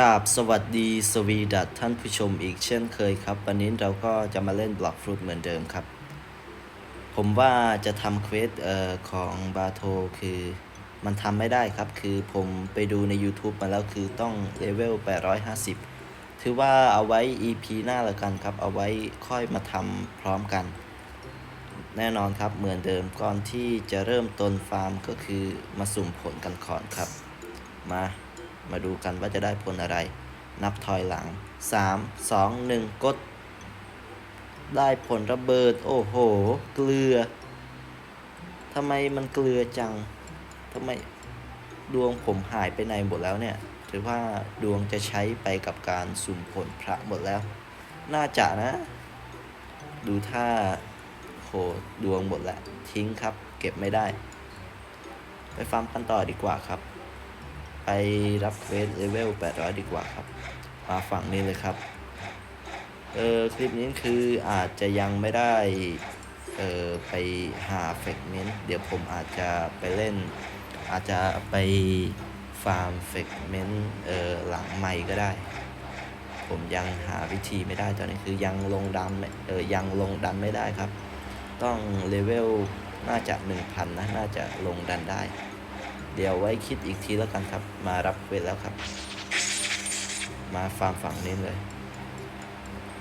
กราบสวัสดีสวีดัตท่านผู้ชมอีกเช่นเคยครับ วันนี้เราก็จะมาเล่นบล็อกฟรุตเหมือนเดิมครับ ผมว่าจะทำเควสเอ่อของบาโทคือมันทำไม่ได้ครับ คือผมไปดูใน YouTube มาแล้วคือต้องเลเวล 850 ถือว่าเอาไว้ EP หน้าละกันครับ เอาไว้ค่อยมาทำพร้อมกัน แน่นอนครับเหมือนเดิมก่อนที่จะเริ่มต้นฟาร์มก็คือมาสุ่มผลกันก่อนครับ มา มาดูกันว่าจะได้ผลอะไร นับถอยหลัง 3 2 1 กด ได้ผลระเบิด โอ้โห เกลือทำไมมันเกลือจังทำไมดวงผมหายไปไหนหมดแล้วเนี่ยหรือว่าดวงจะใช้ไปกับการสุ่มผลพระหมดแล้ว น่าจะนะ ดูถ้าโหดวงหมดแล้ว ทิ้งครับ เก็บไม่ได้ ไปฟาร์มกันต่อดีกว่าครับ ไปรับเควสเลเวล800 ดีกว่าครับ มาฝั่งนี้เลยครับ เออคลิปนี้คืออาจจะยังไม่ได้ เออไปหาเฟกเมนต์เดี๋ยวผมอาจจะไปเล่น อาจจะไปฟาร์มเฟกเมนต์เออหลังใหม่ก็ได้ ผมยังหาวิธีไม่ได้ตอนนี้คือยังลงดันไม่เออยังลงดันไม่ได้ครับ ต้องเลเวลน่าจะ 1,000 นะ น่าจะลงดันได้ เดี๋ยวไว้คิดอีกทีแล้วกันครับ มารับเวทแล้วครับ มาฟาร์มฝั่งนี้เลย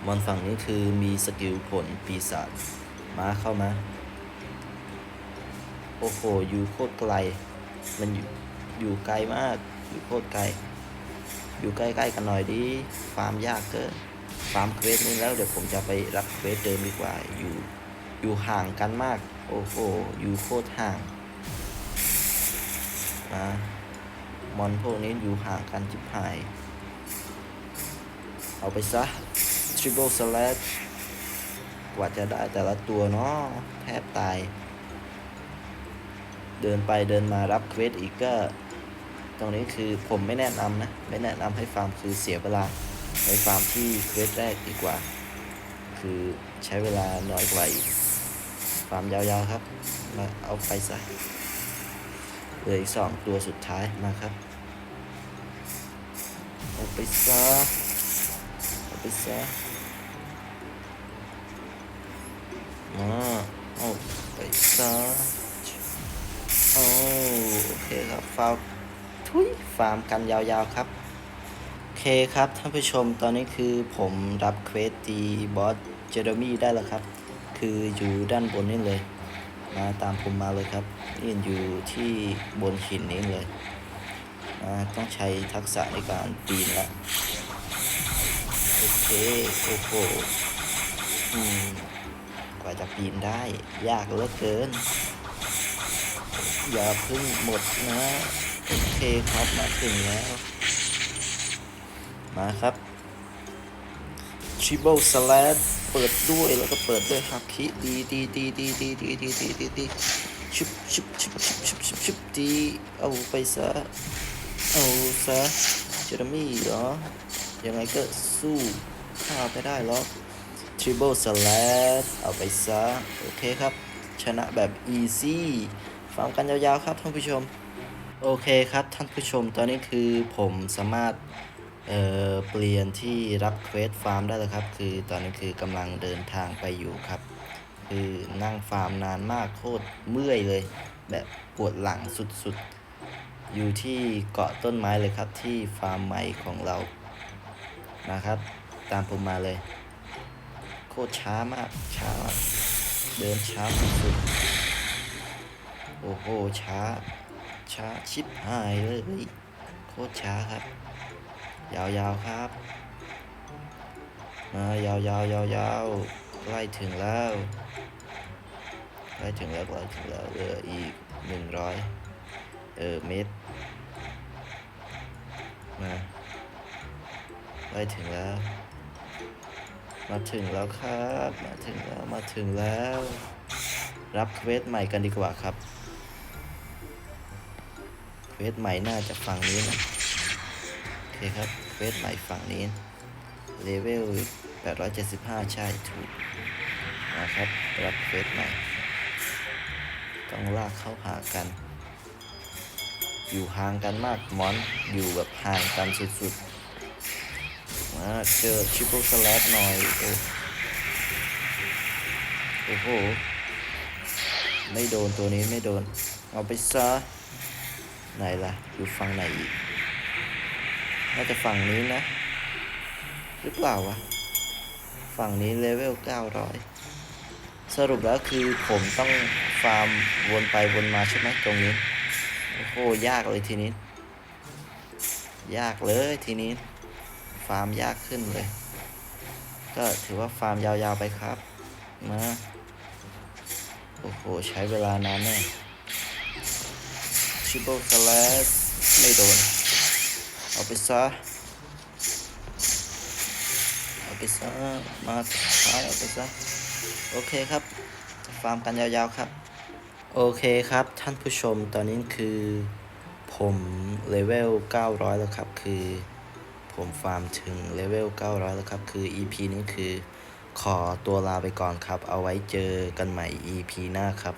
มอนฝั่งนี้คือมีสกิลผลปีศาจมาเข้ามา โอ้โห อยู่โคตรไกล มันอยู่อยู่ไกลมาก อยู่โคตรไกล อยู่ใกล้ๆกันหน่อยดิฟาร์มยากเกินฟาร์มเควสนี้แล้วเดี๋ยวผมจะไปรับเควสเดิมดีกว่า อยู่ อยู่ห่างกันมาก โอ้โห อยู่โคตรห่าง มอนพวกนี้อยู่ห่างกันจิบหาย เอาไปซะ Triple Slash กว่าจะได้แต่ละตัวเนาะแทบตาย เดินไปเดินมารับเควสอีกก็ ตรงนี้คือผมไม่แนะนำนะ ไม่แนะนำให้ฟาร์มคือเสียเวลาไปฟาร์มที่เควสแรกดีกว่า คือใช้เวลาน้อยกว่าอีกฟาร์มยาวๆครับ มาเอาไปซะ เหลืออีกสองตัวสุดท้ายมาครับเอาไปซะเอาไปซะมาเอาไปซะโอ้โอเคครับฟาร์มทุยฟาร์มกันยาวๆครับโอเคครับท่านผู้ชมตอนนี้คือผมรับเควสตีบอสเจอร์มี่ได้แล้วครับ คืออยู่ด้านบนนี่เลย มาตามผมมาเลยครับนี่อยู่ที่บนหินนี้เลยอ่าต้องใช้ทักษะในการปีนละโอเคโอ้โหอืมกว่าจะปีนได้ ยากเหลือเกิน อย่าพึ่งหมดนะ โอเคครับมาถึงแล้ว มาครับ Triple Slash เปิดด้วยแล้วก็เปิดด้วยฮักคิดีดีดีดีดีดีดีดีดีดีชุบชุบชุบชุบชุบชุบชุบดีเอาไปซะเอาซะเจอร์มี่เหรอยังไงก็สู้ข้าไม่ได้หรอก Triple Slash เอาไปซะโอเคครับ ชนะแบบ easy ฟังกันยาวๆครับท่านผู้ชม โอเคครับท่านผู้ชมตอนนี้คือผมสามารถ เอ่อเปลี่ยนที่รับเควสฟาร์มได้แล้วครับ คือตอนนี้คือกำลังเดินทางไปอยู่ครับ คือนั่งฟาร์มนานมากโคตรเมื่อยเลย แบบปวดหลังสุดๆ อยู่ที่เกาะต้นไม้เลยครับที่ฟาร์มใหม่ของเรานะครับ ตามผมมาเลย โคตรช้ามากช้าเดินช้าสุดๆโอ้โหช้าช้าชิบหายเลยโคตรช้าครับ ยาวๆครับมายาวๆยาวๆใกล้ถึงแล้วใกล้ถึงแล้วใกล้ถึงแล้วเหลืออีกหนึ่งร้อยเออเมตรมาใกล้ถึงแล้ว มาถึงแล้วครับ มาถึงแล้วมาถึงแล้ว รับเควสใหม่กันดีกว่าครับเควสใหม่น่าจะฟังนี้นะโอ เคครับเควสใหม่ฝั่งนี้เลเวล875 ใช่ถูกนะครับรับเควสใหม่ ต้องลากเข้าหากัน อยู่ห่างกันมากมอนอยู่แบบห่างกันสุดมาเจอชิปเปิลสแลดหน่อยโอ้โอ้โห ไม่โดนตัวนี้ไม่โดน เอาไปซะไหนล่ะ อยู่ฝั่งไหนอีก น่าจะฝั่งนี้นะ หรือเปล่าวะ ฝั่งนี้เลเวล900สรุปแล้วคือผมต้องฟาร์มวนไปวนมาใช่ไหมตรงนี้ โอ้โหยากเลยทีนี้ ยากเลยทีนี้ ฟาร์มยากขึ้นเลย ก็ถือว่าฟาร์มยาวๆไปครับ มา โอ้โห ใช้เวลานานแน่ชิปเปิลสแลสไม่โดน เอาไปซะเอาไปซะมาสุดท้ายเอาไปซะโอเคครับ ฟาร์มกันยาวๆครับ โอเคครับท่านผู้ชมตอนนี้คือผมเลเวล 900 แล้วครับ คือผมฟาร์มถึงเลเวล 900 แล้วครับ คือ EP นี้คือขอตัวลาไปก่อนครับ เอาไว้เจอกันใหม่ EP หน้าครับ